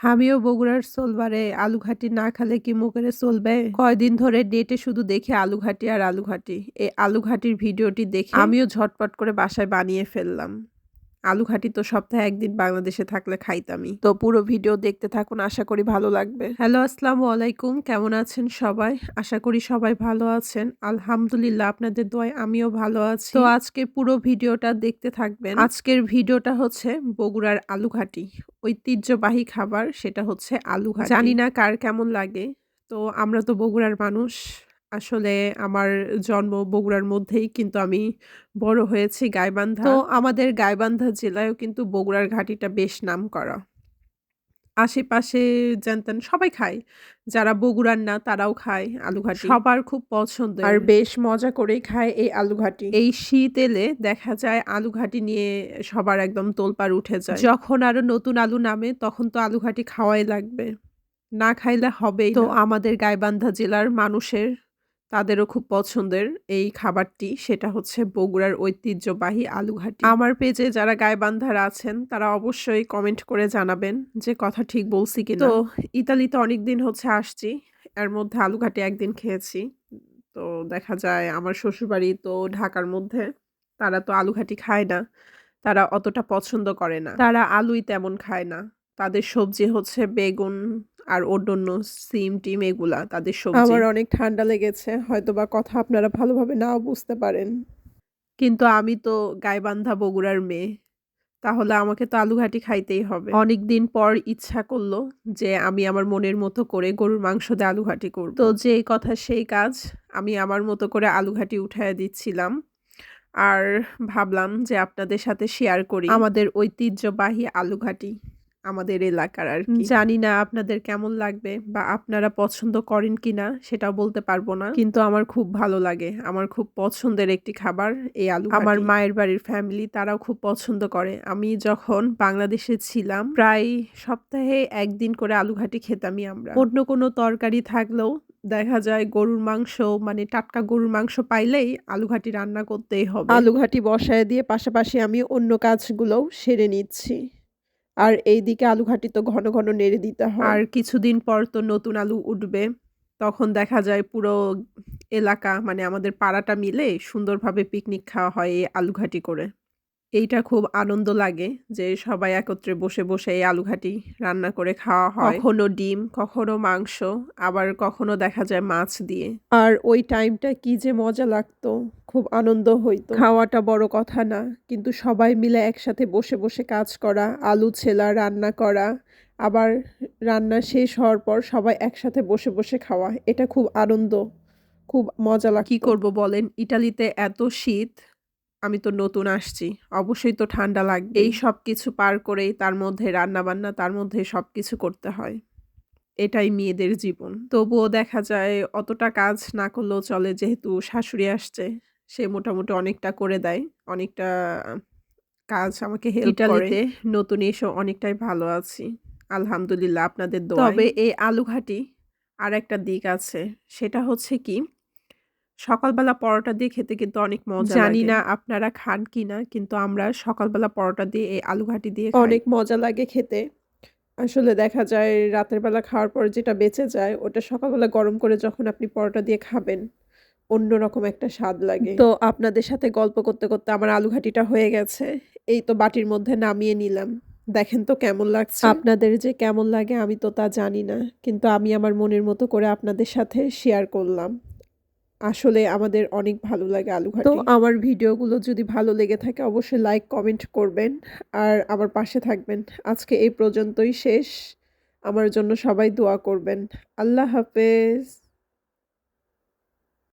আমিও বগুড়ার সোলবারে আলুঘাটি না খেলে কি মুখেরে চলবে? কয়দিন ধরে ডেটে শুধু দেখে আলুঘাটি আর আলুঘাটি। এই আলুঘাটির ভিডিওটি দেখে আমিও ঝটপট করে বাসায় বানিয়ে ফেললাম। আলু ঘাটি তো সপ্তাহে একদিন বাংলাদেশে থাকলে খাইতামই। তো পুরো ভিডিও দেখতে থাকুন, আশা করি ভালো লাগবে। হ্যালো, আসসালামু আলাইকুম। কেমন আছেন সবাই? আশা করি সবাই ভালো আছেন। আলহামদুলিল্লাহ, আপনাদের দোয়ায় আমিও ভালো আছি। তো আজকে পুরো ভিডিওটা দেখতে থাকবেন। আজকের ভিডিওটা হচ্ছে বগুড়ার আলু ঘাটি। ঐতিহ্যবাহী খাবার, সেটা হচ্ছে আলু ঘাটি। জানি না কার কেমন লাগে। তো আমরা তো বগুড়ার মানুষ। আসলে আমার জন্ম বগুড়ার মধ্যেই কিন্তু আমি বড় হয়েছি গাইবান্ধা। তো আমাদের গাইবান্ধা জেলায়ও কিন্তু বগুড়ার ঘাটিটা বেশ নাম করা আশেপাশে জানতেন সবাই খায়। যারা বগুড়ার না তারাও খায় আলু ঘাটি সবার খুব পছন্দ আর বেশ মজা করেই খায় এই আলু ঘাটি এই শীত এলে দেখা যায় আলু ঘাটি নিয়ে সবার একদম তোলপাড় উঠে যায়। যখন আরও নতুন আলু নামে তখন তো আলু ঘাটি খাওয়াই লাগবে। না খাইলে হবেই তো আমাদের গাইবান্ধা জেলার মানুষের তাদেরও খুব পছন্দের এই খাবারটি, সেটা হচ্ছে বগুড়ার ঐতিহ্যবাহী আলুঘাটি। আমার পেজে যারা গায়েবান্ধার আছেন, তারা অবশ্যই কমেন্ট করে জানাবেন যে কথা ঠিক বলছি কিনা। তো ইতালিতে অনেক দিন হচ্ছে আসছি, এর মধ্যে আলুঘাটি একদিন খেয়েছি। তো দেখা যায় আমার শ্বশুরবাড়ি তো ঢাকার মধ্যে, তারা তো আলুঘাটি খায় না, তারা অতটা পছন্দ করে না। তারা আলুই তেমন খায় না। তাদের সবজি হচ্ছে বেগুন আর অন্যান্য সিম টিম এগুলা তাদের সবজি। আমার অনেক ঠান্ডা লেগেছে হয়তো বা কথা আপনারা ভালোভাবে নাও বুঝতে পারেন। কিন্তু আমি তো গাইবান্ধা বগুড়ার মেয়ে তাহলে আমাকে তো আলু ঘাটি খাইতেই হবে। অনেক দিন পর ইচ্ছা করল যে আমি আমার মনের মতো করে গরুর মাংস দিয়ে আলু ঘাটি করব। তো যে কথা সেই কাজ আমি আমার মতো করে আলু ঘাটি উঠায় দিচ্ছিলাম। আর ভাবলাম যে আপনাদের সাথে শেয়ার করি। আমাদের ঐতিহ্যবাহী আলু ঘাটি আমাদের এলাকার আর কি। জানি না আপনাদের কেমন লাগবে বা আপনারা পছন্দ করেন কিনা সেটাও বলতে পারব না। কিন্তু আমার খুব ভালো লাগে। আমার খুব পছন্দের একটি খাবার এই আলু আমার মায়ের বাড়ির ফ্যামিলি তারাও খুব পছন্দ করে। আমি যখন বাংলাদেশে ছিলাম প্রায় সপ্তাহে একদিন করে আলু ঘাটি খেতামই আমরা। অন্য কোনো তরকারি থাকলেও দেখা যায় গরুর মাংস মানে টাটকা গরুর মাংস পাইলেই আলু ঘাটি রান্না করতেই হবে। আলু ঘাটি বসায় দিয়ে পাশাপাশি আমি অন্য কাজগুলোও সেরে নিচ্ছি। আর এই দিকে আলু ঘাটি তো ঘন ঘন নেড়ে দিতে হয়। আর কিছুদিন পর তো নতুন আলু উঠবে। তখন দেখা যায় পুরো এলাকা মানে আমাদের পাড়াটা মিলে সুন্দরভাবে পিকনিক খাওয়া হয় এই আলু ঘাটি করে। এইটা খুব আনন্দ লাগে যে সবাই একত্রে বসে বসে এই আলু ঘাটি রান্না করে খাওয়া হয়। কখনো ডিম কখনো মাংস আবার কখনো দেখা যায় মাছ দিয়ে। আর ওই টাইমটা কি যে মজা লাগতো খুব আনন্দ হইতো। খাওয়াটা বড় কথা না কিন্তু সবাই মিলে একসাথে বসে বসে কাজ করা আলু ছেলা রান্না করা আবার রান্না শেষ হওয়ার পর সবাই একসাথে বসে বসে খাওয়া এটা খুব আনন্দ খুব মজা লাগে কি করব বলেন? ইটালিতে এত শীত আমি তো নতুন আসছি অবশ্যই তো ঠান্ডা লাগবে। এই সব কিছু পার করেই তার মধ্যে রান্না বান্না তার মধ্যে সব কিছু করতে হয়। এটাই মেয়েদের জীবন। তবুও দেখা যায় অতটা কাজ না করলেও চলে যেহেতু শাশুড়ি আসছে সে মোটামুটি অনেকটা করে দেয় অনেকটা কাজ আমাকে হেল্প করে। নতুন এসে অনেকটাই ভালো আছি। আলহামদুলিল্লাহ আপনাদের তবে এই আলুঘাটি আর একটা দিক আছে সেটা হচ্ছে কি সকালবেলা পরোটা দিয়ে খেতে কিন্তু অনেক মজা জানি না আপনারা খান কি না কিন্তু আমরা সকালবেলা পরোটা দিয়ে এই আলু ঘাটি দিয়ে অনেক মজা লাগে খেতে। আসলে দেখা যায় রাতের বেলা খাওয়ার পর যেটা বেঁচে যায় ওটা সকালবেলা গরম করে যখন আপনি পরোটা দিয়ে খাবেন অন্যরকম একটা স্বাদ লাগে। তো আপনাদের সাথে গল্প করতে করতে আমার আলু ঘাটিটা হয়ে গেছে। এই তো বাটির মধ্যে নামিয়ে নিলাম। দেখেন তো কেমন লাগছে। আপনাদের যে কেমন লাগে আমি তো তা জানি না কিন্তু আমি আমার মনের মতো করে আপনাদের সাথে শেয়ার করলাম। আসলে আমাদের অনেক ভালো লাগে আলু তো আমার ভিডিওগুলো যদি ভালো লেগে থাকে অবশ্যই লাইক কমেন্ট করবেন। আর আমার পাশে থাকবেন। আজকে এই পর্যন্তই শেষ। আমার জন্য সবাই দোয়া করবেন। আল্লাহ হাফেজ।